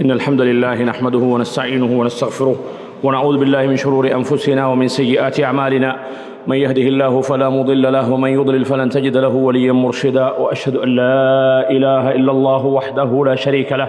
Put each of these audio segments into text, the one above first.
إن الحمد لله نحمده ونستعينه ونستغفره ونعوذ بالله من شرور أنفسنا ومن سيئات أعمالنا. من يهده الله فلا مضل له ومن يضلل فلن تجد له وليا مرشدا. وأشهد أن لا إله إلا الله وحده لا شريك له.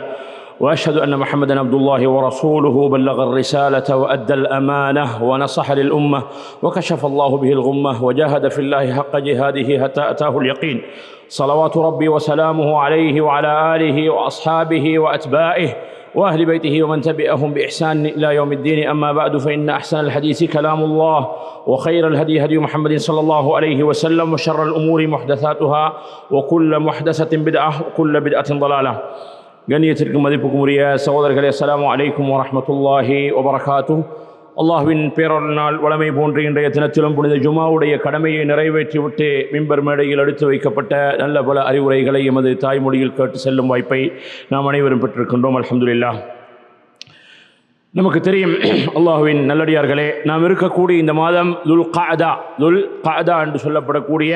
وأشهد أن محمدا عبد الله ورسوله. بلغ الرسالة وأدى الأمانة ونصح للأمة وكشف الله به الغمة وجاهد في الله حق جهاده حتى أتاه اليقين. صلوات ربي وسلامه عليه وعلى آله وأصحابه وأتباعه. واهل بيته ومن تبعهم باحسان الى يوم الدين اما بعد فان احسن الحديث كلام الله وخير الهدي هدي محمد صلى الله عليه وسلم وشر الامور محدثاتها وكل محدثه بدعه وكل بدعه ضلاله கண்ணியத்திற்கு மதிப்புக்கும் உரிய சகோதரர்களே அஸ்ஸலாமு அலைக்கும் வரஹ்மத்துல்லாஹி வபரகாத்து அல்லாஹ்வின் பேரொருள் வளமை போன்ற இன்றைய தினத்திலும் புனித ஜுமாவுடைய கடமையை நிறைவேற்றிவிட்டு மிம்பர் மேடையில் எடுத்து வைக்கப்பட்ட நல்ல பல அறிவுரைகளை எமது தாய்மொழியில் கேட்டு செல்லும் வாய்ப்பை நாம் அனைவரும் பெற்றிருக்கின்றோம். அலமதுல்லா நமக்கு தெரியும் அல்லாஹுவின் நல்லடியார்களே நாம் இருக்கக்கூடிய இந்த மாதம் துல் காதா துல் காதா என்று சொல்லப்படக்கூடிய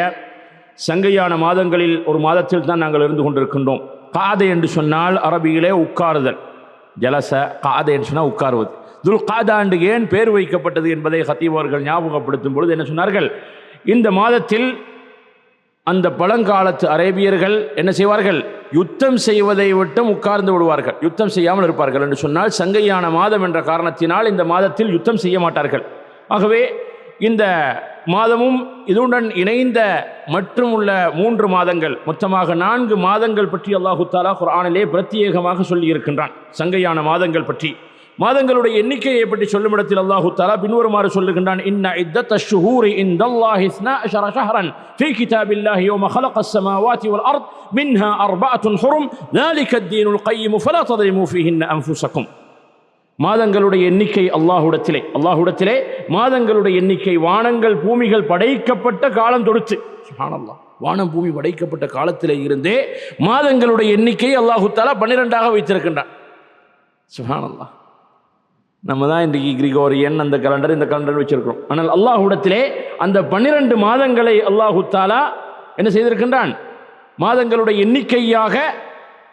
சங்கையான மாதங்களில் ஒரு மாதத்தில் தான் நாங்கள் இருந்து கொண்டிருக்கின்றோம். காதை என்று சொன்னால் அரபியிலே உட்காருதல். ஜலச காதை என்று சொன்னால் உட்காருவது. துல் காதாண்டு ஏன் பேர் வைக்கப்பட்டது என்பதை ஹத்தீப் ஞாபகப்படுத்தும் பொழுது என்ன சொன்னார்கள்? இந்த மாதத்தில் அந்த பழங்காலத்து அரேபியர்கள் என்ன செய்வார்கள்? யுத்தம் செய்வதை விட்டும் உட்கார்ந்து விடுவார்கள். யுத்தம் செய்யாமல் இருப்பார்கள் என்று சொன்னால் சங்கையான மாதம் என்ற காரணத்தினால் இந்த மாதத்தில் யுத்தம் செய்ய மாட்டார்கள். ஆகவே இந்த மாதமும் இதுடன் இணைந்த மற்றும் உள்ள மூன்று மாதங்கள் மொத்தமாக நான்கு மாதங்கள் பற்றி அல்லாஹு தாலா குரானிலே பிரத்யேகமாக சொல்லியிருக்கின்றான். சங்கையான மாதங்கள் பற்றி. மாதங்களுடைய எண்ணிக்கையை பற்றி சொல்லும் இடத்தில் அல்லாஹு தாலா பின்வருமாறு சொல்லுகின்றான் இன்ன இத்தத் அஷ்ஷுஹூரி இந்தல்லாஹி இஸ்னா அஷர ஷஹரன் ஃபீ கிதாபில்லாஹி யௌம خلق السماوات والأرض منها أربعة حرم ذلك الدين القيم فلا تظلموا فيهن أنفسكم மாதங்களுடைய எண்ணிக்கை அல்லாஹுடத்திலே அல்லாஹுடத்திலே மாதங்களுடைய எண்ணிக்கை வானங்கள் பூமிகள் படைக்கப்பட்ட காலம் தொடுத்து சுப்ஹானல்லாஹ் வானம் பூமி படைக்கப்பட்ட காலத்திலே இருந்தே மாதங்களுடைய எண்ணிக்கையை அல்லாஹு தாலா பன்னிரெண்டாக வைத்திருக்கின்றான் சுப்ஹானல்லாஹ் நம்ம தான் இன்றைக்கு கிரிகோரியன் அந்த கலண்டர் இந்த கலண்டர் வச்சிருக்கிறோம். ஆனால் அல்லாஹுடத்திலே அந்த பன்னிரண்டு மாதங்களை அல்லாஹு தாலா என்ன செய்திருக்கின்றான்? மாதங்களுடைய எண்ணிக்கையாக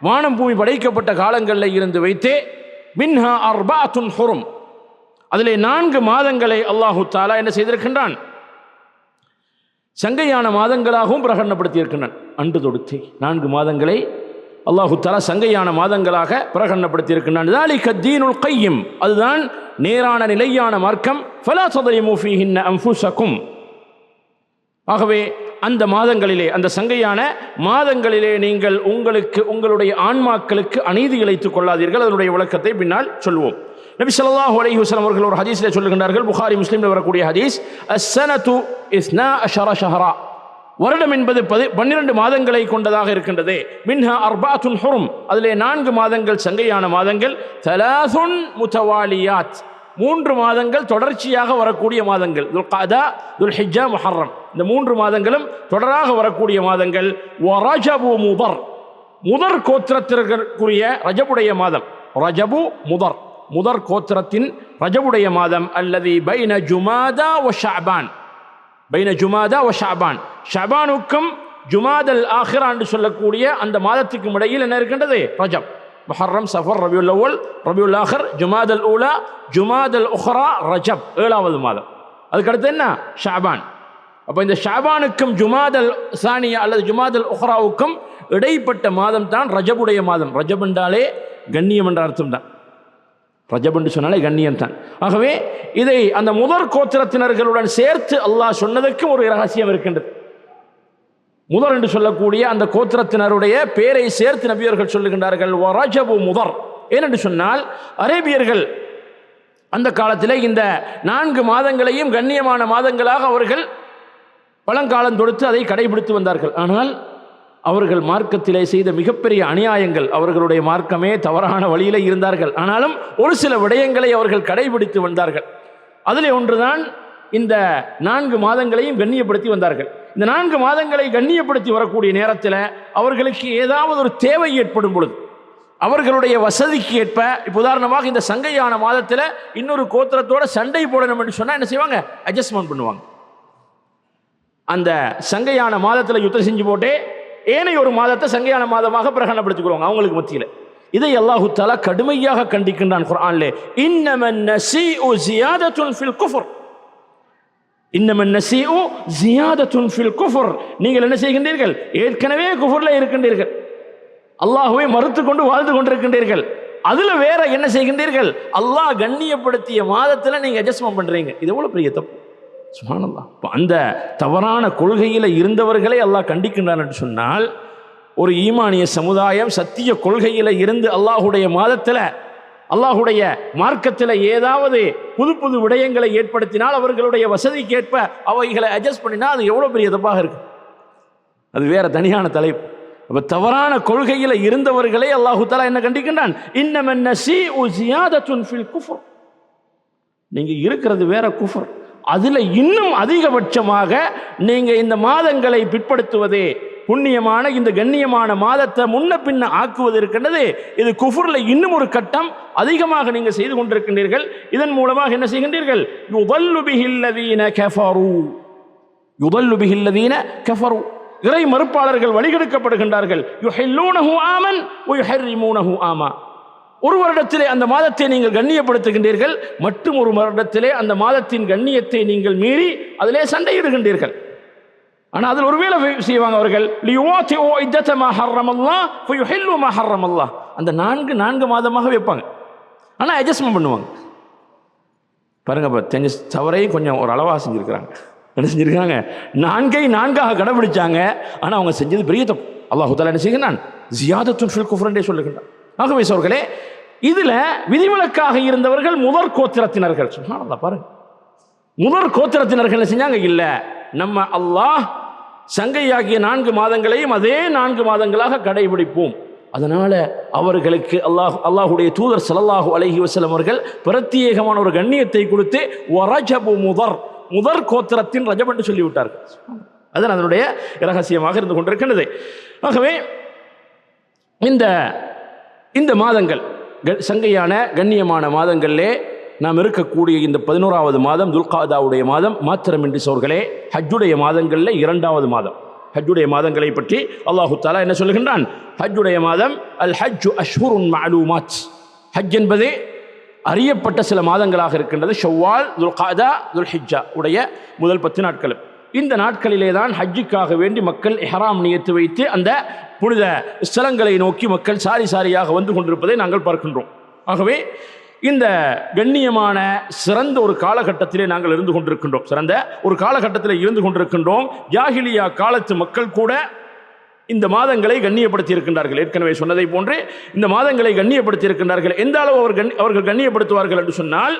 வானம் பூமி படைக்கப்பட்ட காலங்களில் இருந்து வைத்தே மின்ஹா அர்பாத்தும் ஹொரும். அதிலே நான்கு மாதங்களை அல்லாஹு தாலா என்ன செய்திருக்கின்றான்? சங்கையான மாதங்களாகவும் பிரகடனப்படுத்தியிருக்கின்றான். அன்று தொடுத்து நான்கு மாதங்களை அல்லாஹு தாலா சங்கையான மாதங்களாக பிரகடனப்படுத்தி இருக்கின்றான் கையும். அதுதான் நேரான நிலையான மார்க்கம். ஃபலா சதரி மூஃபிஹின் அம்புசக்கும் ஆகவே அந்த மாதங்களிலே அந்த சங்கையான மாதங்களிலே நீங்கள் உங்களுக்கு உங்களுடைய ஆன்மாக்களுக்கு அநீதி இழைத்துக் கொள்ளாதீர்கள். அதனுடைய விளக்கத்தை பின்னால் சொல்லுவோம் நபி ஸல்லல்லாஹு அலி வஸல்லம் அவர்கள் ஒரு ஹதீஸில் சொல்லுகின்றார்கள். புகாரி முஸ்லீமில் வரக்கூடிய ஹதீஸ் அஸ்ஸனது இஸ்னா அஷரா ஷஹரா. வருடம் என்பது பதி பன்னிரண்டு மாதங்களை கொண்டதாக இருக்கின்றது. மின்ஹா அர்பாத்துன் ஹுரும். அதிலே நான்கு மாதங்கள் சங்கையான மாதங்கள். தலாசுன் முத்தவாலியாத். மூன்று மாதங்கள் தொடர்ச்சியாக வரக்கூடிய மாதங்கள். துல் காதா துல் ஹிஜா முஹர்ரம். இந்த மூன்று மாதங்களும் தொடராக வரக்கூடிய மாதங்கள். ரஜபு முதர். முதற் கோத்திரத்திற்குரிய ரஜபுடைய மாதம். ரஜபு முதர். முதற் கோத்திரத்தின் ரஜபுடைய மாதம். அல்லது பைன ஜுமாதா ஒ ஷாபான். பைன ஜுமாதா ஒ ஷாபான். ஷபானுக்கும் ஜுமாதல் ஆஹிரா என்று சொல்லக்கூடிய அந்த மாதத்துக்கும் இடையில் என்ன இருக்கின்றது? ரஜப். முஹர்ரம் சஃபர் ரபியுல் அவ்வல் ரபியுல் ஆஹர் ஜுமாதல் ஊலா ஜுமாதல் உஹ்ரா ரஜப் ஏழாவது மாதம். அதுக்கடுத்து என்ன? ஷாபான். அப்போ இந்த ஷாபானுக்கும் ஜுமாதல் சானியா அல்லது ஜுமாதல் உஹ்ராவுக்கும் இடைப்பட்ட மாதம் தான் ரஜபுடைய மாதம். ரஜப் என்றாலே கண்ணியம் என்ற அர்த்தம் தான் ரஜப் சொன்னாலே கண்ணியம் தான். ஆகவே இதை அந்த முதற் கோத்திரத்தினர்களுடன் சேர்த்து அல்லாஹ் சொன்னதற்கும் ஒரு ரகசியம் இருக்கின்றது. முதர் என்று சொல்லக்கூடிய அந்த கோத்திரத்தினருடைய பேரை சேர்த்து நபியர்கள் சொல்லுகின்றார்கள் ரஜபு முதர் ஏனென்று சொன்னால் அரேபியர்கள் அந்த காலத்தில் இந்த நான்கு மாதங்களையும் கண்ணியமான மாதங்களாக அவர்கள் பழங்காலம் தொடுத்து அதை கடைபிடித்து வந்தார்கள். ஆனால் அவர்கள் மார்க்கத்திலே செய்த மிகப்பெரிய அநியாயங்கள் அவர்களுடைய மார்க்கமே தவறான வழியில் இருந்தார்கள். ஆனாலும் ஒரு சில விடயங்களை அவர்கள் கடைபிடித்து வந்தார்கள். அதில் ஒன்றுதான் இந்த நான்கு மாதங்களையும் கண்ணியப்படுத்தி வந்தார்கள். இந்த நான்கு மாதங்களை கண்ணியப்படுத்தி வரக்கூடிய நேரத்தில் அவர்களுக்கு ஏதாவது ஒரு தேவை ஏற்படும் பொழுது அவர்களுடைய வசதிக்கு ஏற்ப இப்போ உதாரணமாக இந்த சங்கையான மாதத்தில் இன்னொரு கோத்திரத்தோட சண்டை போடணும் என்று சொன்னால் என்ன செய்வாங்க? அட்ஜஸ்ட்மெண்ட் பண்ணுவாங்க. அந்த சங்கையான மாதத்தில் யுத்தம் செஞ்சு போட்டே ஏனைய ஒரு மாதத்தை சங்கையான மாதமாக பிரகடனப்படுத்திக்கிறோங்க அவங்களுக்கு மத்தியில். இதை அல்லாஹு தாலா கடுமையாக கண்டிக்கின்றான் குர்ஆன்லே. இன்னமன் நசீஉ ஜியாதத்துன் ஃபில் குஃபர். இன்னமன் நசீஉ ஜியாதத்துன் ஃபில் குஃபர். நீங்கள் என்ன செய்கின்றீர்கள்? ஏற்கனவே குஃபர்ல இருக்கின்றீர்கள். அல்லாஹுவை மறுத்து கொண்டு வாழ்ந்து கொண்டிருக்கின்றீர்கள். அதுல வேற என்ன செய்கின்றீர்கள்? அல்லாஹ் கண்ணியப்படுத்திய மாதத்துல நீங்க அட்ஜஸ்ட்மெண்ட் பண்றீங்க. இது எவ்வளவு பெரிய தப்பு? சுப்ஹானல்லாஹ் இப்போ அந்த தவறான கொள்கையில் இருந்தவர்களை அல்லாஹ் கண்டிக்கின்றான் என்று சொன்னால் ஒரு ஈமானிய சமுதாயம் சத்திய கொள்கையில் இருந்து அல்லாஹுடைய மாதத்தில் அல்லாஹுடைய மார்க்கத்தில் ஏதாவது புது புது விடயங்களை ஏற்படுத்தினால் அவர்களுடைய வசதிக்கேற்ப அவைகளை அட்ஜஸ்ட் பண்ணினா அது எவ்வளோ பெரிய தப்பாக இருக்கு அது வேற தனியான தலைப்பு. அப்போ தவறான கொள்கையில் இருந்தவர்களே அல்லாஹு தஆலா என்ன கண்டிக்கின்றான்? இன்னமன் நசீஉ ஜியாதத்துன் ஃபில் குஃபர். நீங்கள் இருக்கிறது வேற குஃபர். அதில் இன்னும் அதிகபட்சமாக நீங்கள் இந்த மாதங்களை பிற்படுத்துவதே புண்ணியமான இந்த கண்ணியமான மாதத்தை முன்ன பின்ன ஆக்குவது இருக்கின்றது. இது குஃபுரில் இன்னும் ஒரு கட்டம் அதிகமாக நீங்கள் செய்து கொண்டிருக்கின்றீர்கள். இதன் மூலமாக என்ன செய்கின்றீர்கள்? யுதல்லு கெஃபரு. கஃபரு கெஃபரு. இறை மறுப்பாளர்கள் வழிகெடுக்கப்படுகின்றார்கள். யுஹில்லூனஹு ஆமன் வயுஹர்ரிமூனஹு ஆமா. ஒரு வருடத்திலே அந்த மாதத்தை நீங்கள் கண்ணியப்படுத்துகின்றீர்கள் மற்றும் ஒரு வருடத்திலே அந்த மாதத்தின் கண்ணியத்தை நீங்கள் மீறி அதிலே சண்டையிடுகின்றீர்கள். ஆனால் அதில் ஒருவேளை செய்வாங்க அவர்கள். மா அந்த நான்கு நான்கு மாதமாக வைப்பாங்க. ஆனால் அட்ஜஸ்ட்மெண்ட் பண்ணுவாங்க. பாருங்க இப்போ தவறையும் கொஞ்சம் ஒரு அளவாக செஞ்சுருக்கிறாங்க. என்ன செஞ்சுருக்காங்க? நான்கை நான்காக கடைபிடிச்சாங்க. ஆனால் அவங்க செஞ்சது பெரிய தப்பு அல்லாஹு தாலா என்ன செய்கிறான் ஜியாதத்துன் ஃபில் குஃப்ரண்டே சொல்லுகின்றான். ஆகவே சோர்களே இதில் விதிவிலக்காக இருந்தவர்கள் முதற் கோத்திரத்தினர்கள். சுப்ஹானல்லாஹ் பாருங்க. முதற் கோத்திரத்தினர்கள் செஞ்சாங்க? இல்லை. நம்ம அல்லாஹ் சங்கையாகிய நான்கு மாதங்களையும் அதே நான்கு மாதங்களாக கடைபிடிப்போம். அதனால அவர்களுக்கு அல்லாஹ் அல்லாஹுடைய தூதர் ஸல்லல்லாஹு அலைஹி வஸல்லம் அவர்கள் பிரத்யேகமான ஒரு கண்ணியத்தை கொடுத்து வரஜபு முதர் முதற் கோத்திரத்தின் ரஜப் என்று சொல்லிவிட்டார்கள். அதுதான் அதனுடைய இரகசியமாக இருந்து கொண்டிருக்கின்றது. ஆகவே இந்த இந்த மாதங்கள் க- சங்கையான கண்ணியமான மாதங்களிலே நாம் இருக்கக்கூடிய இந்த பதினோராவது மாதம் துல்காதாவுடைய மாதம். மாத்திரமின்றி சோர்களே ஹஜ்ஜுடைய மாதங்களில் இரண்டாவது மாதம். ஹஜ்ஜுடைய மாதங்களை பற்றி அல்லாஹு தாலா என்ன சொல்லுகின்றான்? ஹஜ்ஜுடைய மாதம் அல் ஹஜ்ஜு அஷ்ஹுருன் மஅலூமாத். ஹஜ் என்பது அறியப்பட்ட சில மாதங்களாக இருக்கின்றது. ஷவ்வால் துல்காதா துல்ஹிஜ்ஜா உடைய முதல் பத்து நாட்களும். இந்த நாட்களிலே தான் ஹஜ்ஜுக்காக வேண்டி மக்கள் எஹராம் நியத்து வைத்து அந்த புனித ஸ்தலங்களை நோக்கி மக்கள் சாரி சாரியாக வந்து கொண்டிருப்பதை நாங்கள் பார்க்கின்றோம். ஆகவே இந்த கண்ணியமான சிறந்த ஒரு காலகட்டத்திலே நாங்கள் இருந்து கொண்டிருக்கின்றோம். சிறந்த ஒரு காலகட்டத்தில் இருந்து கொண்டிருக்கின்றோம். யாகிலியா காலத்து மக்கள் கூட இந்த மாதங்களை கண்ணியப்படுத்தி இருக்கின்றார்கள் ஏற்கனவே சொன்னதை போன்று இந்த மாதங்களை கண்ணியப்படுத்தி இருக்கின்றார்கள் எந்த அளவு அவர் கண் அவர்கள் கண்ணியப்படுத்துவார்கள் என்று சொன்னால்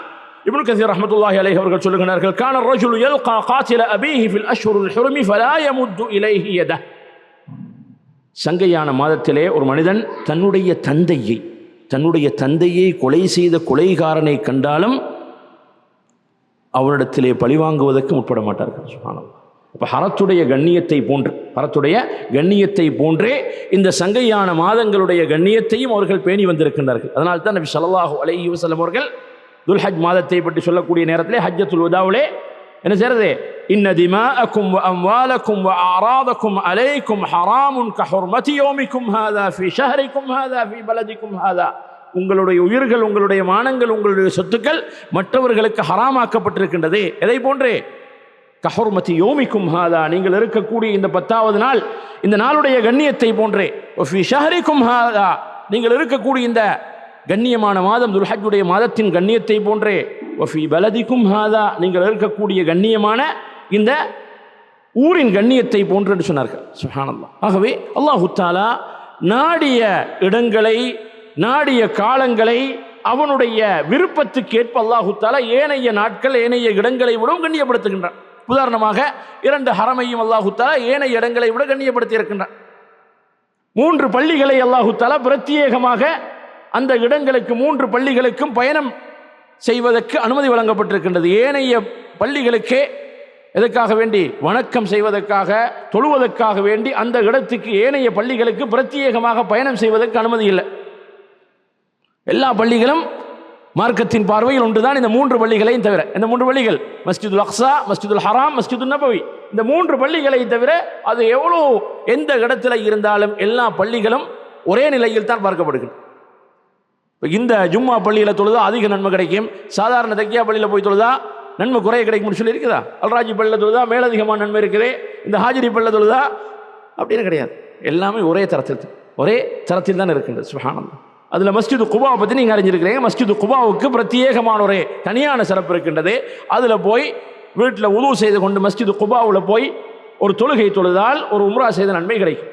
இப்னு கசீர் அஹமதுல்லாஹி அலைஹி அவர்கள் சொல்லுகிறார்கள் கான ரஜுலு யல்கா காத்தில அபீஹி ஃபில் அஷ்ஹுருல் ஹுருமி ஃபலா யமுத்து இலைஹி யதஹ். சங்கையான மாதத்திலே ஒரு மனிதன் தன்னுடைய தந்தையை தன்னுடைய தந்தையை கொலை செய்த கொலைகாரனை கண்டாலும் அவரிடத்திலே பழிவாங்குவதற்கு முற்பட மாட்டார்கள் சுகானம் இப்போ ஹரத்துடைய கண்ணியத்தை போன்று ஹரத்துடைய கண்ணியத்தை போன்றே இந்த சங்கையான மாதங்களுடைய கண்ணியத்தையும் அவர்கள் பேணி வந்திருக்கின்றார்கள். அதனால் தான் நபி ஸல்லல்லாஹு அலைஹி வஸல்லம் அவர்கள் துல்ஹஜ் மாதத்தை பற்றி சொல்லக்கூடிய நேரத்திலே ஹஜ்ஜத்துல் உதாவிலே என்ன செய்யறது? إن دماءكم وأموالكم وأعراضكم عليكم ஆராதக்கும் அலைக்கும் يومكم هذا في شهركم ஃபி في بلدكم هذا உங்களுடைய உயிர்கள் உங்களுடைய மானங்கள் உங்களுடைய சொத்துக்கள் மற்றவர்களுக்கு ஹராமாக்கப்பட்டிருக்கின்றது. எதை போன்றே? கஹர்மதி யோமிக்கும் ஹாதா நீங்கள் இருக்கக்கூடிய இந்த பத்தாவது நாள் இந்த நாளுடைய கண்ணியத்தை போன்றே. ஷஹரிக்கும் ஹாதா நீங்கள் இருக்கக்கூடிய இந்த கண்ணியமான மாதம் துல்ஹஜுடைய மாதத்தின் கண்ணியத்தை போன்றே. வஃபி பலதிக்கும் ஹாதா நீங்கள் இருக்கக்கூடிய கண்ணியமான இந்த ஊரின் கண்ணியத்தை போன்று என்று சொன்னார்கள். சுஹானல்லா. ஆகவே அல்லாஹுத்தாலா நாடிய இடங்களை நாடிய காலங்களை அவனுடைய விருப்பத்துக்கு ஏற்ப ஏனைய நாட்கள் ஏனைய இடங்களை விடவும் கண்ணியப்படுத்துகின்றான். உதாரணமாக இரண்டு ஹரமையும் அல்லாஹுத்தாலா ஏனைய இடங்களை விட கண்ணியப்படுத்தி இருக்கின்றான் மூன்று பள்ளிகளை அல்லாஹுத்தாலா பிரத்யேகமாக அந்த இடங்களுக்கு மூன்று பள்ளிகளுக்கும் பயணம் செய்வதற்கு அனுமதி வழங்கப்பட்டிருக்கின்றது. ஏனைய பள்ளிகளுக்கே எதற்காக வேண்டி? வணக்கம் செய்வதற்காக தொழுவதற்காக வேண்டி அந்த இடத்துக்கு ஏனைய பள்ளிகளுக்கு பிரத்யேகமாக பயணம் செய்வதற்கு அனுமதி இல்லை. எல்லா பள்ளிகளும் மார்க்கத்தின் பார்வையில் ஒன்றுதான் இந்த மூன்று பள்ளிகளையும் தவிர. இந்த மூன்று பள்ளிகள் மஸ்ஜிதுல் அக்ஸா மஸ்ஜிதுல் ஹராம் மஸ்ஜிதுல் நபவி. இந்த மூன்று பள்ளிகளை தவிர அது எவ்வளோ எந்த இடத்துல இருந்தாலும் எல்லா பள்ளிகளும் ஒரே நிலையில் தான் பார்க்கப்படுகிறது. இப்போ இந்த ஜும்மா பள்ளியில் தொழுதா அதிக நன்மை கிடைக்கும். சாதாரண தக்கியா பள்ளியில் போய் தொழுதா நன்மை குறைய கிடைக்கும்னு சொல்லி இருக்குதா அல்ராஜி பள்ளியில் தொழுதா மேலதிகமான நன்மை இருக்குது இந்த ஹாஜிரி பள்ளியில் தொழுதா? அப்படின்னு கிடையாது. எல்லாமே ஒரே தரத்தில் ஒரே தரத்தில் தான் இருக்கின்றது சுஹானந்தம் அதில் மஸ்ஜிது குபாவை பற்றி நீங்கள் அறிஞ்சிருக்கிறீங்க. மஸ்ஜிது குபாவுக்கு பிரத்யேகமான ஒரு தனியான சிறப்பு இருக்கின்றது. அதில் போய் வீட்டில் உதவு செய்து கொண்டு மஸ்ஜிது குபாவில் போய் ஒரு தொழுகை தொழுதால் ஒரு உம்ரா செய்த நன்மை கிடைக்கும்.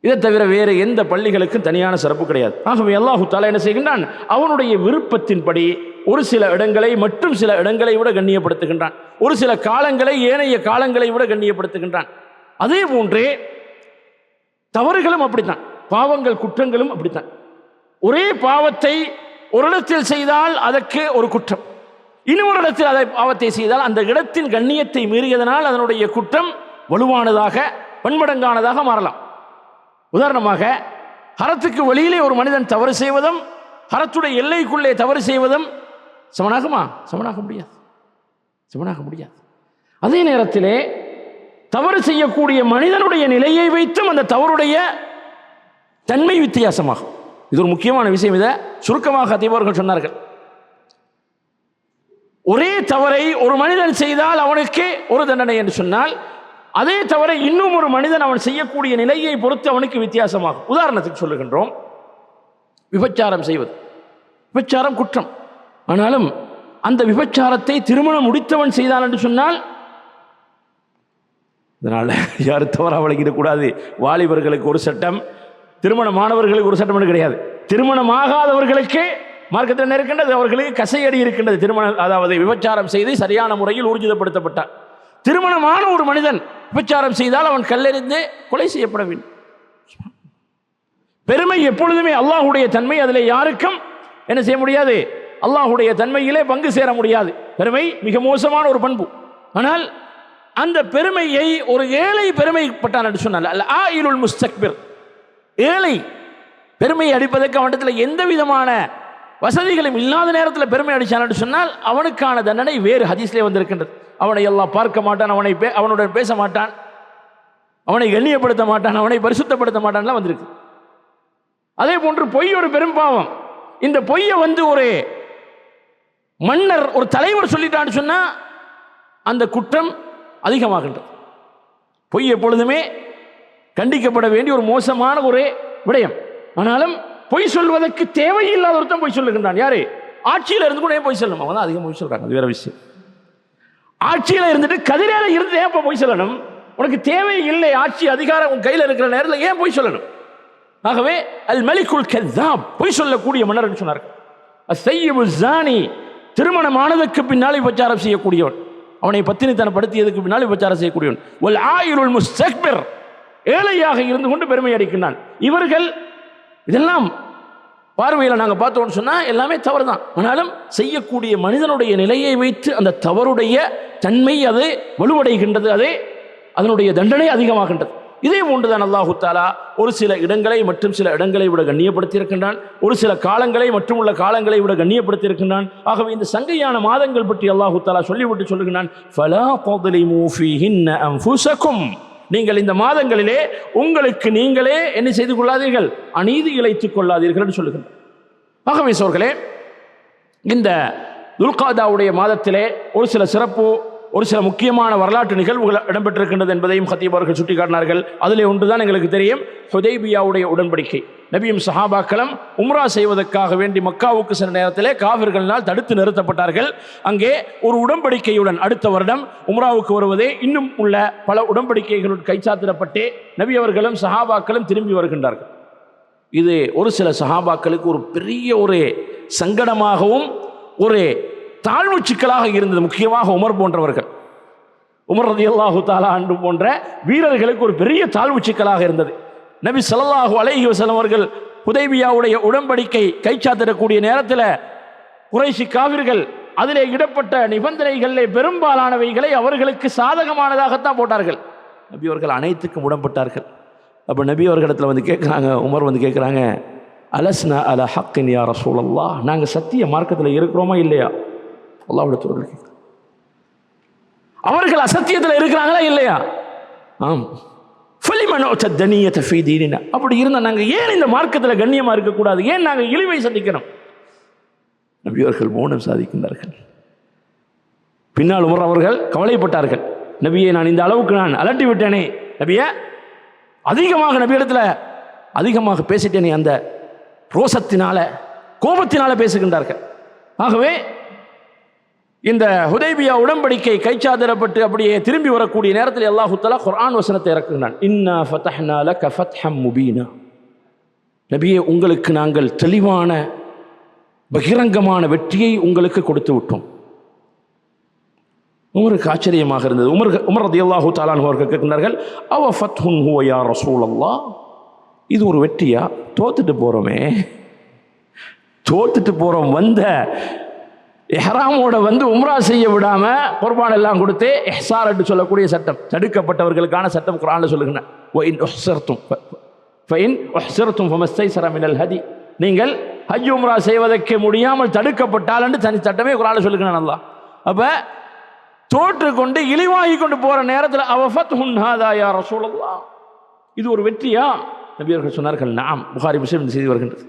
இதை தவிர வேறு எந்த பள்ளிகளுக்கும் தனியான சிறப்பு கிடையாது. ஆகவே அல்லாஹு தாலா என்ன செய்கின்றான்? அவனுடைய விருப்பத்தின்படி ஒரு சில இடங்களை மற்றும் சில இடங்களை விட கண்ணியப்படுத்துகின்றான். ஒரு சில காலங்களை ஏனைய காலங்களை விட கண்ணியப்படுத்துகின்றான். அதே போன்றே தவறுகளும் அப்படித்தான். பாவங்கள் குற்றங்களும் அப்படித்தான். ஒரே பாவத்தை ஒரு இடத்தில் செய்தால் அதற்கு ஒரு குற்றம். இன்னொரு இடத்தில் அதை பாவத்தை செய்தால் அந்த இடத்தின் கண்ணியத்தை மீறியதனால் அதனுடைய குற்றம் வலுவானதாக பன்மடங்கானதாக மாறலாம். உதாரணமாக ஹரத்துக்கு வெளியிலே ஒரு மனிதன் தவறு செய்வதும் ஹரத்துடைய எல்லைக்குள்ளே தவறு செய்வதும் சமனாகுமா? சமனாக முடியாது. சமனாக முடியாது. அதே நேரத்திலே தவறு செய்யக்கூடிய மனிதனுடைய நிலையை வைத்தும் அந்த தவறுடைய தன்மை வித்தியாசமாகும். இது ஒரு முக்கியமான விஷயம். இதை சுருக்கமாக அதிபர்கள் சொன்னார்கள். ஒரே தவறை ஒரு மனிதன் செய்தால் அவனுக்கு ஒரு தண்டனை என்று சொன்னால் அதே தவிர இன்னும் ஒரு மனிதன் அவன் செய்யக்கூடிய நிலையை பொறுத்து அவனுக்கு வித்தியாசமாகும். உதாரணத்துக்கு சொல்லுகின்றோம். விபச்சாரம் செய்வது. விபச்சாரம் குற்றம். ஆனாலும் அந்த விபச்சாரத்தை திருமணம் முடித்தவன் செய்தான் என்று சொன்னால் இதனால் யாரும் தவறாக வழங்கிடக்கூடாது வாலிபர்களுக்கு ஒரு சட்டம் திருமணமானவர்களுக்கு ஒரு சட்டம் கிடையாது. திருமணமாகாதவர்களுக்கு மார்க்கத்தில் இருக்கின்றது? அவர்களுக்கு கசையடி இருக்கின்றது. திருமணம் அதாவது விபச்சாரம் செய்து சரியான முறையில் ஊர்ஜிதப்படுத்தப்பட்டார் திருமணமான ஒரு மனிதன் விபச்சாரம் செய்தால் அவன் கல்லெறிந்து கொலை செய்யப்பட வேண்டும் பெருமை எப்பொழுதுமே அல்லாஹுடைய தன்மை அதில் யாருக்கும் என்ன செய்ய முடியாது? அல்லாஹுடைய தன்மையிலே பங்கு சேர முடியாது. பெருமை மிக மோசமான ஒரு பண்பு. ஆனால் அந்த பெருமையை ஒரு ஏழை பெருமைப்பட்டான் என்று சொன்னால் அல்ல ஆ இருள் முஸ்தக்பிர். ஏழை பெருமையை அடிப்பதற்கு அவனிடத்தில் எந்த விதமான வசதிகளும் இல்லாத நேரத்தில் பெருமை அடித்தான் சொன்னால் அவனுக்கான தண்டனை வேறு ஹதீஸ்லே வந்திருக்கின்றது. அவனை எல்லாம் பார்க்க மாட்டான் அவனை பே அவனுடன் பேச மாட்டான் அவனை கண்ணியப்படுத்த மாட்டான் அவனை பரிசுத்தப்படுத்த மாட்டான்லாம் வந்திருக்கு. அதே போன்று பொய் ஒரு இந்த பொய்யை வந்து ஒரு மன்னர் ஒரு தலைவர் சொல்லிட்டான்னு சொன்னால் அந்த குற்றம் அதிகமாகின்றது. பொய் எப்பொழுதுமே கண்டிக்கப்பட வேண்டிய ஒரு மோசமான ஒரு விடயம். ஆனாலும் பொய் சொல்வதற்கு தேவையில்லாத ஒருத்தன் பொய் சொல்லுகின்றான். யாரு? ஆட்சியில் இருந்து கூட ஏன் பொய் சொல்லணும்? அவன் அதிகம் பொய் சொல்கிறாங்க அது வேற விஷயம். ஆட்சியில் இருந்துட்டு கதிரேல இருந்து ஏன் இப்போ பொய் சொல்லணும்? உனக்கு தேவை இல்லை. ஆட்சி அதிகாரம் உன் கையில் இருக்கிற நேரத்தில் ஏன் பொய் சொல்லணும்? ஆகவே அல் மலிகுல் கதாப் பொய் சொல்லக்கூடிய மன்னர்னு சொன்னார் சையபு ஜானி திருமணமானதுக்கு பின்னால் விபச்சாரம் செய்யக்கூடியவன். அவனை பத்தினித்தனப்படுத்தியதுக்கு பின்னால் விபச்சாரம் செய்யக்கூடியவன். ஒல் ஆயுருள் முஸ்தக்பர். ஏழையாக இருந்து கொண்டு பெருமை அடிக்கின்றான். இவர்கள் இதெல்லாம் பார்வையில் நாங்கள் பார்த்தோம்னு சொன்னால் எல்லாமே தவறு தான் ஆனாலும் செய்யக்கூடிய மனிதனுடைய நிலையை வைத்து அந்த தவறுடைய தன்மை அது வலுவடைகின்றது அது அதனுடைய தண்டனை அதிகமாகின்றது. இதே போன்றுதான் அல்லாஹு தாலா ஒரு சில இடங்களை மற்றும் சில இடங்களை விட கண்ணியப்படுத்தி இருக்கின்றான் ஒரு சில காலங்களை மற்றும் உள்ள காலங்களை விட கண்ணியப்படுத்தியிருக்கின்றான். ஆகவே இந்த சங்கையான மாதங்கள் பற்றி அல்லாஹு தாலா சொல்லிவிட்டு சொல்லுகிறான் நீங்கள் இந்த மாதங்களிலே உங்களுக்கு நீங்களே என்ன செய்து கொள்ளாதீர்கள்? அநீதி இழைத்துக் கொள்ளாதீர்கள் என்று சொல்லுகின்றார். ஆகவே இந்த துல்காதாவுடைய மாதத்திலே ஒரு சில சிறப்பு ஒரு சில முக்கியமான வரலாற்று நிகழ்வுகள் இடம்பெற்றிருக்கின்றது என்பதையும் ஹத்தீப் அவர்கள் சுட்டிக்காட்டினார்கள். அதிலே ஒன்றுதான் எங்களுக்கு தெரியும். ஹுதைபியாவுடைய உடன்படிக்கை. நபியும் சஹாபாக்களும் உம்ரா செய்வதற்காக வேண்டி மக்காவுக்கு சில நேரத்திலே காவிர்களால் தடுத்து நிறுத்தப்பட்டார்கள். அங்கே ஒரு உடன்படிக்கையுடன் அடுத்த வருடம் உம்ராவுக்கு வருவதே இன்னும் உள்ள பல உடன்படிக்கைகளுடன் கைச்சாத்திடப்பட்டே நபி அவர்களும் சஹாபாக்களும் திரும்பி வருகின்றார்கள். இது ஒரு சில சஹாபாக்களுக்கு ஒரு பெரிய ஒரு சங்கடமாகவும் ஒரு தாழ்வு சிக்கலாக இருந்தது. முக்கியமாக உமர் போன்றவர்கள். உமர் ரதி அல்லாஹு தாலா அன்று போன்ற வீரர்களுக்கு ஒரு பெரிய தாழ்வு சிக்கலாக இருந்தது. நபி ஸல்லல்லாஹு அலைஹி வசலம் அவர்கள் உதவியாவுடைய உடன்படிக்கை கைச்சாத்திடக்கூடிய நேரத்தில் குறைசி காவிர்கள் அதிலே இடப்பட்ட நிபந்தனைகளிலே பெரும்பாலானவைகளை அவர்களுக்கு சாதகமானதாகத்தான் போட்டார்கள். நபி அவர்கள் அனைத்துக்கும் உடன்பட்டார்கள். அப்போ நபி அவர்களிடத்தில் வந்து கேட்குறாங்க உமர் வந்து கேட்குறாங்க அலஸ்னா அல ஹக்கின் யார சூழல்லா நாங்கள் சத்திய மார்க்கத்தில் இருக்கிறோமா இல்லையா? அல்லாவுடைய அவர்கள் அசத்தியத்தில் இருக்கிறாங்களா இல்லையா? ஆம். தனியத்தை ஃபீதீனா அப்படி இருந்தால் நாங்கள் ஏன் இந்த மார்க்கத்தில் கண்ணியமாக இருக்கக்கூடாது? ஏன் நாங்கள் இழிவை சந்திக்கணும் நபியவர்கள் மௌனம் சாதிக்கின்றார்கள். பின்னால் உமர் அவர்கள் கவலைப்பட்டார்கள். நபியை நான் இந்த அளவுக்கு நான் அலட்டி விட்டேனே. நபிய அதிகமாக நபியிடத்தில் அதிகமாக பேசிட்டேனே அந்த ரோசத்தினால கோபத்தினால பேசுகின்றார்கள். ஆகவே இந்த ஹுதைபியா உடன்படிக்கை கைச்சாதரப்பட்டு அப்படியே திரும்பி வரக்கூடிய நேரத்தில் அல்லாஹு தலா குர்ஆன் வசனத்தை இறக்குகிறான். இன்னா ஃபதஹ்னா கஃபத்ஹம் முபீனா. நபியே உங்களுக்கு நாங்கள் தெளிவான பகிரங்கமான வெற்றியை உங்களுக்கு கொடுத்து விட்டோம். உமருக்கு ஆச்சரியமாக இருந்தது. உமர் உமர் ரதி அல்லாஹூ தாலான் அவர்கள் கேட்கின்றார்கள் அவ ஃபத்ஹுன் ஹுவ ரசூல் ரசூல் இது ஒரு வெற்றியா? தோத்துட்டு போகிறோமே தோத்துட்டு போகிறோம் வந்த எஹ்ராமோட வந்து உம்ரா செய்ய விடாம குர்பான் எல்லாம் கொடுத்து எஹ்சார் என்று சொல்லக்கூடிய சட்டம். தடுக்கப்பட்டவர்களுக்கான சட்டம் குரான்ல சரமினல் ஹதி. நீங்கள் ஹஜ் உம்ரா செய்வதற்கு முடியாமல் தடுக்கப்பட்டால் என்று தனி சட்டமே குரான்ல சொல்லுகிறேன் நல்லா அப்ப தோற்று கொண்டு இழிவாகி கொண்டு போற நேரத்தில் அவஃபத் ஹுன்ஹாதா யா இது ஒரு வெற்றியா? நபியர்கள் சொன்னார்கள் நாம் புகாரி முஸ்லீம் செய்தி வருகின்றது.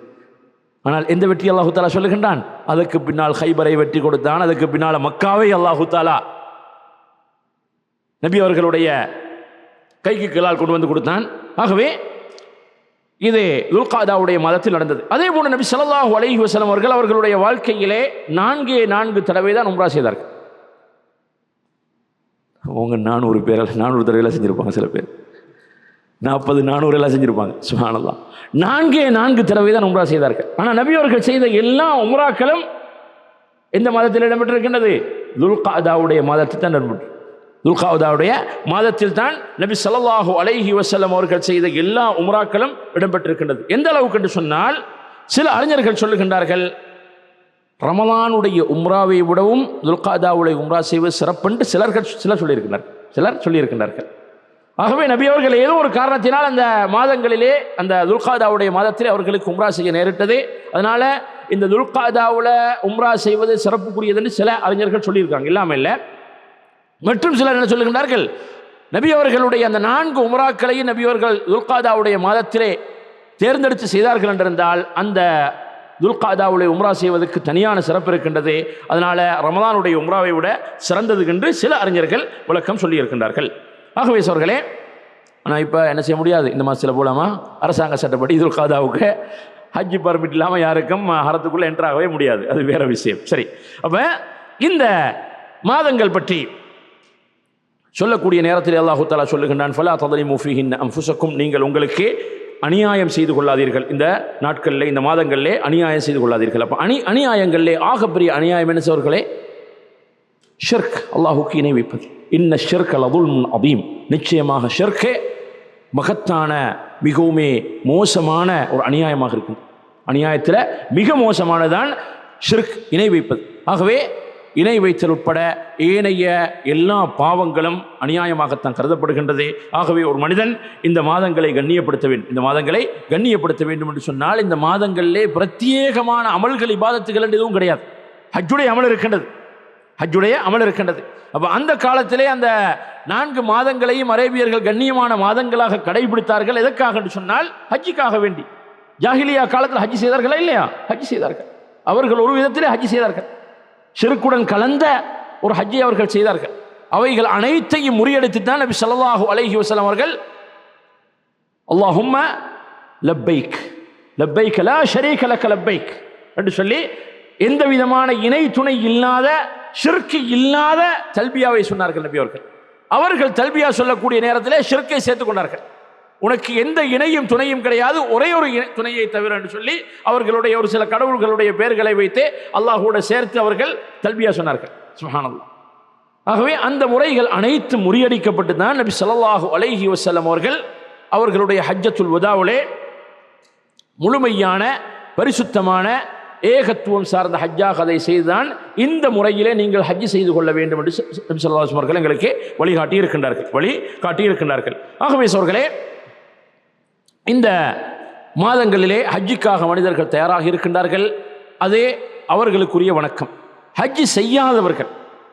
ஆனால் எந்த வெற்றி அல்லாஹு தாலா சொல்லுகின்றான்? அதற்கு பின்னால் ஹைபரை வெற்றி கொடுத்தான் அதற்கு பின்னால் மக்காவை அல்லாஹு தாலா நபி அவர்களுடைய கைக்கு கீழால் கொண்டு வந்து கொடுத்தான். ஆகவே இது துல்காதாவுடைய மதத்தில் நடந்தது. அதே போன்று நபி ஸல்லல்லாஹு அலஹி வசலம் அவர்கள் அவர்களுடைய வாழ்க்கையிலே நான்கே நான்கு தடவை தான் உம்ரா செய்தார்கள். அவங்க நானூறு பேர் நானூறு தடவைலாம் செஞ்சுருப்பாங்க சில பேர். நாற்பது நானூறு எல்லாம் செஞ்சுருப்பாங்க. சுஹானல்லாம் நான்கே நான்கு தடவை தான் உம்ரா செய்தார்கள். ஆனால் நபி அவர்கள் செய்த எல்லா உம்ராக்களும் எந்த மாதத்தில் இடம்பெற்றிருக்கின்றது? துல்காதாவுடைய மாதத்தில் தான் இடம்பெற்று துல்காதாவுடைய மாதத்தில் தான் நபி சல்லாஹூ அலைஹி வசல்லம் அவர்கள் செய்த எல்லா உம்ராக்களும் இடம்பெற்றிருக்கின்றது. எந்த அளவுக்கு என்று சொன்னால் சில அறிஞர்கள் சொல்லுகின்றார்கள் ரமலானுடைய உம்ராவை விடவும் துல்காதாவுடைய உம்ரா செய்வது சிறப்பென்று சிலர்கள் சிலர் சொல்லியிருக்கிறார் சிலர் சொல்லியிருக்கின்றார்கள். ஆகவே நபி அவர்கள் ஏதோ ஒரு காரணத்தினால் அந்த மாதங்களிலே அந்த துல்காதாவுடைய மாதத்திலே அவர்களுக்கு உம்ரா செய்ய நேரிட்டது. அதனால் இந்த துல்காதாவில் உம்ரா செய்வது சிறப்புக்குரியதுன்னு சில அறிஞர்கள் சொல்லியிருக்காங்க. இல்லாமல் இல்லை. மற்றும் சிலர் என்ன சொல்லுகின்றார்கள்? நபி அவர்களுடைய அந்த நான்கு உம்ராக்களையும் நபி அவர்கள் துல்காதாவுடைய மாதத்திலே தேர்ந்தெடுத்து செய்தார்கள் என்றிருந்தால் அந்த துல்காதாவுடைய உம்ரா செய்வதற்கு தனியான சிறப்பு இருக்கின்றது. அதனால் ரமதானுடைய உம்ராவை விட சிறந்தது என்று சில அறிஞர்கள் விளக்கம் சொல்லியிருக்கின்றார்கள். ஆகவே சோர்களே ஆனால் இப்போ என்ன செய்ய முடியாது? இந்த மாதத்தில் போலாமா? அரசாங்க சட்டப்படி இதுல் காதாவுக்கு ஹஜ் பர்மிட் இல்லாமல் யாருக்கும் ஹரத்துக்குள்ளே என்ட்ராகவே முடியாது. அது வேற விஷயம். சரி. அப்போ இந்த மாதங்கள் பற்றி சொல்லக்கூடிய நேரத்தில் அல்லாஹு தாலா சொல்லுகின்றான் ஃபலா ததலி முஃபிஹின் அம்ஃபுசக்கும் நீங்கள் உங்களுக்கு அநியாயம் செய்து கொள்ளாதீர்கள். இந்த நாட்களில் இந்த மாதங்களிலே அநியாயம் செய்து கொள்ளாதீர்கள். அப்போ அணி அநியாயங்களிலே ஆகப்பெரிய அநியாயம் என்ன சோர்களே? ஷிர்க் அல்லாஹுக்கு இணை வைப்பது. இன்ன ஷிர்க் அலதுல் அதீம் நிச்சயமாக ஷிர்கே மகத்தான மிகவுமே மோசமான ஒரு அநியாயமாக இருக்கும். அநியாயத்தில் மிக மோசமானதான் ஷிர்க் இணை வைப்பது. ஆகவே இணை வைத்தல் உட்பட ஏனைய எல்லா பாவங்களும் அநியாயமாகத்தான் கருதப்படுகின்றது. ஆகவே ஒரு மனிதன் இந்த மாதங்களை கண்ணியப்படுத்த வேண்டும். இந்த மாதங்களை கண்ணியப்படுத்த வேண்டும் என்று சொன்னால் இந்த மாதங்களிலே பிரத்யேகமான அமல்கள் இபாதத்துகள் என்று எதுவும் கிடையாது. ஹஜ்ஜுடைய அமல் இருக்கின்றது. ஹஜ்ஜுடைய அமல் இருக்கின்றது. அப்போ அந்த காலத்திலே அந்த நான்கு மாதங்களையும் அரேபியர்கள் கண்ணியமான மாதங்களாக கடைபிடித்தார்கள். எதற்காக என்று சொன்னால் ஹஜ்ஜிக்காக வேண்டி. ஜாஹிலியா காலத்தில் ஹஜ்ஜி செய்தார்களா இல்லையா? ஹஜ்ஜி செய்தார்கள். அவர்கள் ஒரு விதத்திலே ஹஜ்ஜி செய்தார்கள். சிறுக்குடன் கலந்த ஒரு ஹஜ்ஜை அவர்கள் செய்தார்கள். அவைகள் அனைத்தையும் முறியடித்து தான் நபி ஸல்லல்லாஹு அலைஹி வசலம் அவர்கள் அல்லாஹும்ம லப்பைக் லப்பைக் லா ஷரீக் லக்க லப்பைக் என்று சொல்லி எந்த விதமான இணை துணை இல்லாத ஷிர்க்கு இல்லாத தல்பியாவை சொன்னார்கள் நபி அவர்கள். அவர்கள் தல்பியா சொல்லக்கூடிய நேரத்தில் ஷிர்க்கை சேர்த்துக் கொண்டார்கள். உனக்கு எந்த இணையும் துணையும் கிடையாது ஒரே ஒரு இணை- துணையை தவிர என்று சொல்லி அவர்களுடைய ஒரு சில கடவுள்களுடைய பெயர்களை வைத்து அல்லாஹோட சேர்த்து அவர்கள் தல்பியா சொன்னார்கள். சுஹானல்லா ஆகவே அந்த முறைகள் அனைத்து முறியடிக்கப்பட்டு தான் நபி சல்லாஹு அலைஹி வஸல்லம் அவர்கள் அவர்களுடைய ஹஜ்ஜத்துல் வதாவிலே முழுமையான பரிசுத்தமான ஏகத்துவம் சார்ந்த ஹஜ்ஜாக அதை செய்துதான் இந்த முறையிலே நீங்கள் ஹஜ் செய்து கொள்ள வேண்டும் என்று நபி ஸல்லல்லாஹு அவர்கள் எங்களுக்கு வழிகாட்டி இருக்கின்றார்கள் வழி காட்டி இருக்கின்றார்கள் ஆகவே சோர்களே இந்த மாதங்களிலே ஹஜ்ஜுக்காக மனிதர்கள் தயாராக இருக்கின்றார்கள். அதே அவர்களுக்குரிய வணக்கம். ஹஜ் செய்யாதவர்கள்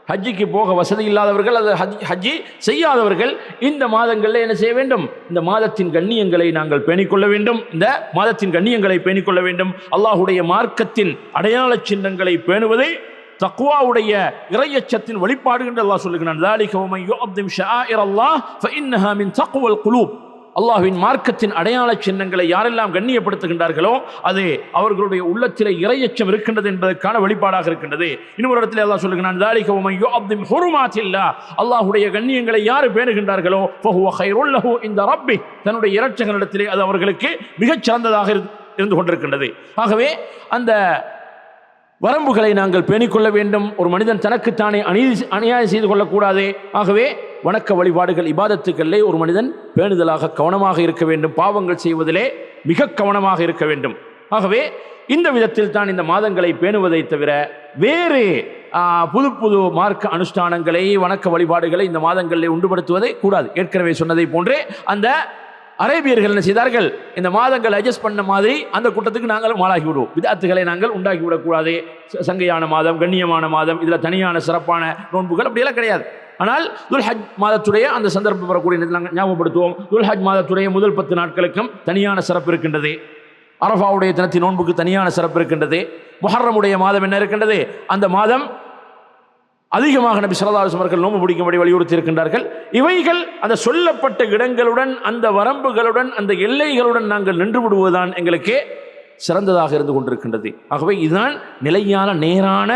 ஹஜ்ஜிக்கு போக வசதி இல்லாதவர்கள் அது ஹஜ் ஹஜ்ஜி செய்யாதவர்கள் இந்த மாதங்களில் என்ன செய்ய வேண்டும்? இந்த மாதத்தின் கண்ணியங்களை நாங்கள் பேணிக்கொள்ள வேண்டும். இந்த மாதத்தின் கண்ணியங்களை பேணிக்கொள்ள வேண்டும். அல்லாஹுடைய மார்க்கத்தின் அடையாள சின்னங்களை பேணுவதை தக்குவாவுடைய இறையச்சத்தின் வெளிப்பாடு என்று அல்லாஹ் சொல்லுகிறான். அல்லாஹுவின் மார்க்கத்தின் அடையாள சின்னங்களை யாரெல்லாம் கண்ணியப்படுத்துகின்றார்களோ அது அவர்களுடைய உள்ளத்தில் இறையச்சம் இருக்கின்றது என்பதற்கான வெளிப்பாடாக இருக்கின்றது. இன்னொரு இடத்துல எல்லாம் சொல்லுகிறான் அல்லாஹுடைய கண்ணியங்களை யார் பேணுகின்றார்களோ இந்த ரப்பி தன்னுடைய இரட்சகனிடத்திலே அது அவர்களுக்கு மிகச் சிறந்ததாக இருந்து கொண்டிருக்கின்றது. ஆகவே அந்த வரம்புகளை நாங்கள் பேணிக்கொள்ள வேண்டும். ஒரு மனிதன் தனக்குத்தானே அநீதி அநியாயம் செய்து கொள்ளக்கூடாது. ஆகவே வணக்க வழிபாடுகள் இபாதத்துக்களிலே ஒரு மனிதன் பேணுதலாக கவனமாக இருக்க வேண்டும் பாவங்கள் செய்வதிலே மிக கவனமாக இருக்க வேண்டும். ஆகவே இந்த விதத்தில் தான் இந்த மாதங்களை பேணுவதை தவிர வேறு புது புது மார்க்க அனுஷ்டானங்களை வணக்க வழிபாடுகளை இந்த மாதங்களில் உண்டுபடுத்துவதை கூடாது. ஏற்கனவே சொன்னதை போன்றே அந்த அரேபியர்கள் என்ன செய்தார்கள்? இந்த மாதங்கள் அட்ஜஸ்ட் பண்ண மாதிரி அந்த கூட்டத்துக்கு நாங்களும் ஆளாகி விடுவோம் விதாத்துகளை நாங்கள் உண்டாக்கி விடக்கூடாது சங்கையான மாதம் கண்ணியமான மாதம் இதில் தனியான சிறப்பான நோன்புகள் அப்படியெல்லாம் கிடையாது. ஆனால் துல்ஹஜ் மாதத்துடைய அந்த சந்தர்ப்பம் வரக்கூடிய நேரத்தில் நாங்கள் ஞாபகப்படுத்துவோம். துல்ஹஜ் மாதத்துடைய முதல் பத்து நாட்களுக்கும் தனியான சிறப்பு இருக்கின்றது. அரஃபாவுடைய தினத்தின் நோன்புக்கு தனியான சிறப்பு இருக்கின்றது. முஹர்ரமுடைய மாதம் என்ன இருக்கின்றது? அந்த மாதம் அதிகமாக நபி சரதாசம் அவர்கள் நோம்பு பிடிக்கும்படி வலியுறுத்தி இருக்கின்றார்கள் இவைகள் அந்த சொல்லப்பட்ட இடங்களுடன் அந்த வரம்புகளுடன் அந்த எல்லைகளுடன் நாங்கள் நின்று விடுவதுதான் எங்களுக்கு சிறந்ததாக இருந்து கொண்டிருக்கின்றது. ஆகவே இதுதான் நிலையான நேரான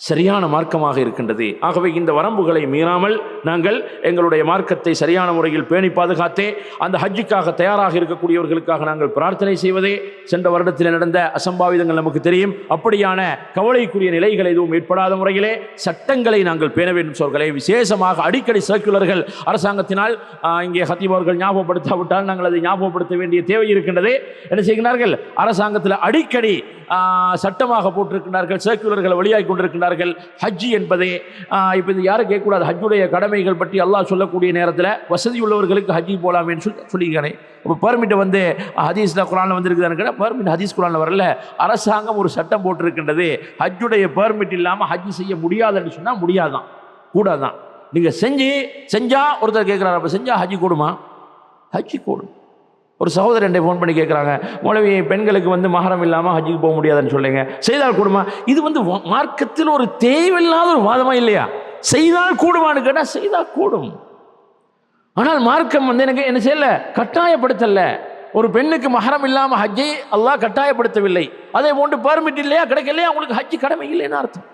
சரியான மார்க்கமாக இருக்கின்றது. ஆகவே இந்த வரம்புகளை மீறாமல் நாங்கள் எங்களுடைய மார்க்கத்தை சரியான முறையில் பேணி பாதுகாத்தே அந்த ஹஜ்ஜுக்காக தயாராக இருக்கக்கூடியவர்களுக்காக நாங்கள் பிரார்த்தனை செய்வதே. சென்ற வருடத்தில் நடந்த அசம்பாவிதங்கள் நமக்கு தெரியும். அப்படியான கவலைக்குரிய நிலைகள் எதுவும் ஏற்படாத முறையிலே சட்டங்களை நாங்கள் பேண வேண்டும் சொல்களை விசேஷமாக அடிக்கடி சர்க்குலர்கள் அரசாங்கத்தினால் இங்கே ஹத்தீப் ஞாபகப்படுத்தாவிட்டால் நாங்கள் அதை ஞாபகப்படுத்த வேண்டிய தேவை இருக்கின்றது. என்ன செய்கிறார்கள் அரசாங்கத்தில் அடிக்கடி சட்டமாக போட்டிருக்கிறார்கள் சர்க்குலர்களை வெளியாகி கொண்டிருக்கிறார்கள். ஹஜ்ஜி என்பதே இப்போ இது யாரும் கேட்கக்கூடாது. ஹஜ்ஜுடைய கடமைகள் பற்றி அல்லாஹ் சொல்லக்கூடிய நேரத்தில் வசதி உள்ளவர்களுக்கு ஹஜ்ஜி போகலாமேன்னு சொல்லி சொல்லியிருக்கானே. இப்போ பர்மிட்டை வந்து ஹதீஸில் குரானில் வந்திருக்குதான்னு பர்மிட் ஹதீஸ் குரானில் வரல. அரசாங்கம் ஒரு சட்டம் போட்டிருக்கின்றது. ஹஜ்ஜுடைய பர்மிட் இல்லாமல் ஹஜ்ஜி செய்ய முடியாதுன்னு சொன்னால் முடியாதான். கூடாதான். நீங்கள் செஞ்சு செஞ்சால் ஒருத்தர் கேட்குறாரு அப்போ செஞ்சால் ஹஜ்ஜி கூடுமா? ஹஜ்ஜி கூடும். ஒரு சகோதரன் என்னை ஃபோன் பண்ணி கேட்குறாங்க மௌலவி பெண்களுக்கு வந்து மகரம் இல்லாமல் ஹஜ்ஜுக்கு போக முடியாதுன்னு சொல்லுங்க செய்தால் கூடுமா? இது வந்து மார்க்கத்தில் ஒரு தேவையில்லாத ஒரு வாதமா இல்லையா? செய்தால் கூடுமான்னு கேட்டால் செய்தால் கூடும். ஆனால் மார்க்கம் வந்து எனக்கு என்ன செய்யலை? கட்டாயப்படுத்தலை. ஒரு பெண்ணுக்கு மகரம் இல்லாமல் ஹஜ்ஜை அல்லாஹ் கட்டாயப்படுத்தவில்லை. அதே போன்று பர்மிட் இல்லையா கிடைக்கலையா உங்களுக்கு ஹஜ்ஜி கடமை இல்லைன்னு அர்த்தம்.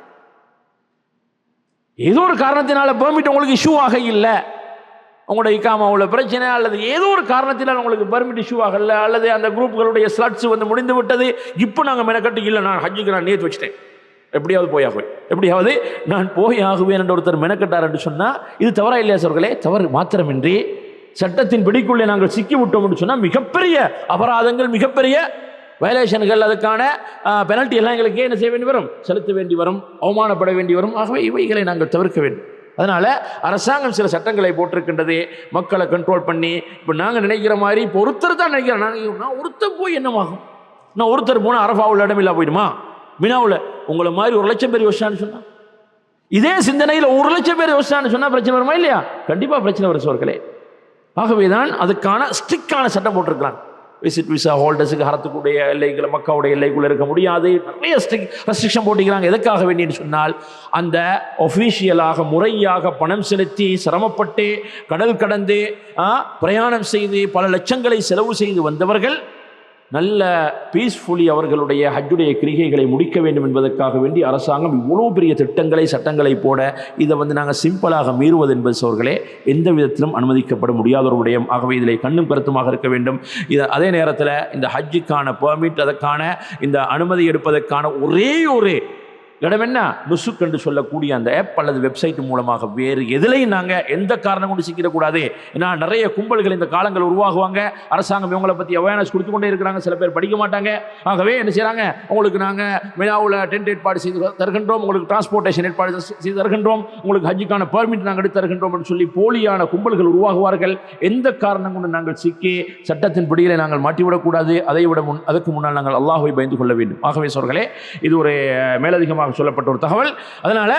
ஏதோ ஒரு காரணத்தினால பெர்மிட் உங்களுக்கு இஷ்யூ ஆக இல்லை. உங்களோட இக்காமாவில் பிரச்சனை அல்லது ஏதோ ஒரு காரணத்தினால் உங்களுக்கு பர்மிட் இஷ்யூ ஆகல அல்லது அந்த குரூப்புகளுடைய ஸ்லட்ஸ் வந்து முடிந்து விட்டது. இப்போ நாங்கள் மெனக்கட்டு இல்லை நான் ஹஜ்ஜுக்கு நான் நேற்று வச்சிட்டேன். எப்படியாவது போயாகுவேன் எப்படியாவது நான் போய் ஆகுவேன் என்று ஒருத்தர் மெனக்கட்டார் என்று சொன்னால் இது தவறா இல்லையா சோர்களே தவறு மாத்திரமின்றி சட்டத்தின் பிடிக்குள்ளே நாங்கள் சிக்கி விட்டோம் என்று சொன்னால் மிகப்பெரிய அபராதங்கள் மிகப்பெரிய வயலேஷன்கள் அதுக்கான பெனல்ட்டி எல்லாம் எங்களுக்கு என்ன செய்ய வேண்டி வரும்? செலுத்த வேண்டி வரும் அவமானப்பட வேண்டி வரும். ஆகவே இவைகளை நாங்கள் தவிர்க்க வேண்டும். அதனால் அரசாங்கம் சில சட்டங்களை போட்டிருக்கின்றது. மக்களை கண்ட்ரோல் பண்ணி இப்போ நாங்கள் நினைக்கிற மாதிரி இப்போ ஒருத்தர் தான் நினைக்கிறேன் நான் நான் ஒருத்தர் போய் என்னமாகும்? நான் ஒருத்தர் போனால் அரஃபாவில் இடமில்லா போயிடுமா? மினாவில். உங்களை மாதிரி ஒரு லட்சம் பேர் யோசிச்சான்னு சொன்னால் இதே சிந்தனையில் ஒரு லட்சம் பேர் யோசிச்சான்னு சொன்னால் பிரச்சனை வருமா இல்லையா? கண்டிப்பாக பிரச்சனை வரும் சோர்களே. ஆகவே தான் அதுக்கான ஸ்ட்ரிக்டான சட்டம் போட்டிருக்கிறாங்க. விசிட் விசா ஹோல்டர்ஸுக்கு ஹரத்துக்குடைய எல்லைகளை மக்காவுடைய எல்லைக்குள்ளே இருக்க முடியாது. நிறைய ஸ்ட்ரிக் ரெஸ்ட்ரிக்ஷன் போட்டிக்கிறாங்க. எதுக்காக வேண்டின்னு சொன்னால் அந்த ஒஃபீஷியலாக முறையாக பணம் செலுத்தி சிரமப்பட்டு கடல் கடந்து பிரயாணம் செய்து பல லட்சங்களை செலவு செய்து வந்தவர்கள் நல்ல பீஸ்ஃபுல்லி அவர்களுடைய ஹஜ்ஜுடைய கிரிகைகளை முடிக்க வேண்டும் என்பதற்காக வேண்டி அரசாங்கம் இவ்வளோ பெரிய திட்டங்களை சட்டங்களை போட இதை வந்து நாங்கள் சிம்பிளாக மீறுவது என்பது சோர்களே எந்த விதத்திலும் அனுமதிக்கப்பட முடியாத ஒரு விடயம் ஆகவே இதில் கண்ணும் கருத்துமாக இருக்க வேண்டும். இதை அதே நேரத்தில் இந்த ஹஜ்ஜுக்கான பெர்மிட் அதற்கான இந்த அனுமதி எடுப்பதற்கான ஒரே ஒரு இடம் என்ன நுசுக் என்று சொல்லக்கூடிய அந்த ஆப் அல்லது வெப்சைட் மூலமாக வேறு எதிலையும் நாங்கள் எந்த காரணம் கொண்டு சிக்கிடக்கூடாது. ஏன்னா நிறைய கும்பல்கள் இந்த காலங்கள் உருவாகுவாங்க. அரசாங்கம் இவங்களை பற்றி அவேர்னஸ் கொடுத்து கொண்டே இருக்கிறாங்க. சில பேர் படிக்க மாட்டாங்க. ஆகவே என்ன செய்கிறாங்க உங்களுக்கு நாங்கள் மினாவில் டென்ட் ஏற்பாடு செய்து தருகின்றோம். உங்களுக்கு டிரான்ஸ்போர்ட்டேஷன் ஏற்பாடு செய்து தருகின்றோம். உங்களுக்கு ஹஜ்ஜுக்கான பெர்மிட் நாங்கள் எடுத்து தருகின்றோம் என்று சொல்லி போலியான கும்பல்கள் உருவாகுவார்கள். எந்த காரணம் கொண்டு நாங்கள் சிக்கி சட்டத்தின் பிடியிலே நாங்கள் மாட்டிவிடக்கூடாது. அதை விட முன் அதற்கு முன்னால் நாங்கள் அல்லாஹுவை பயந்து கொள்ள வேண்டும். ஆகவே சோர்களே இது ஒரு மேலதிகமாக சொல்லப்பட்ட ஒரு தகவல். அதனால்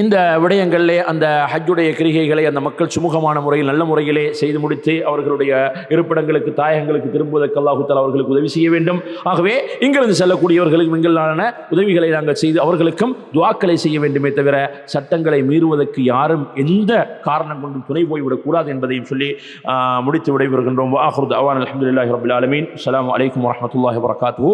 இந்த விடயங்களிலே அந்த ஹஜ்ஜுடைய கிரிகைகளை அந்த மக்கள் சுமூகமான முறையில் நல்ல முறையிலே செய்து முடித்து அவர்களுடைய இருப்பிடங்களுக்கு தாயகங்களுக்கு திரும்புவதற்கு அல்லாஹுத்தால் அவர்களுக்கு உதவி செய்ய வேண்டும். ஆகவே இங்கிருந்து செல்லக்கூடியவர்களுக்கு எங்களான உதவிகளை நாங்கள் செய்து அவர்களுக்கும் துவாக்களை செய்ய வேண்டுமே தவிர சட்டங்களை மீறுவதற்கு யாரும் எந்த காரணம் கொண்டும் துணை போய்விடக்கூடாது என்பதையும் சொல்லி முடித்து விடைபெறுகின்றோம். வாஹுர் அவான் அலமதுல்லாஹி ரபுல் அலமீன் அலாம் வலைக்கம் வரஹ்மத்துல்லாஹி வரகாத்து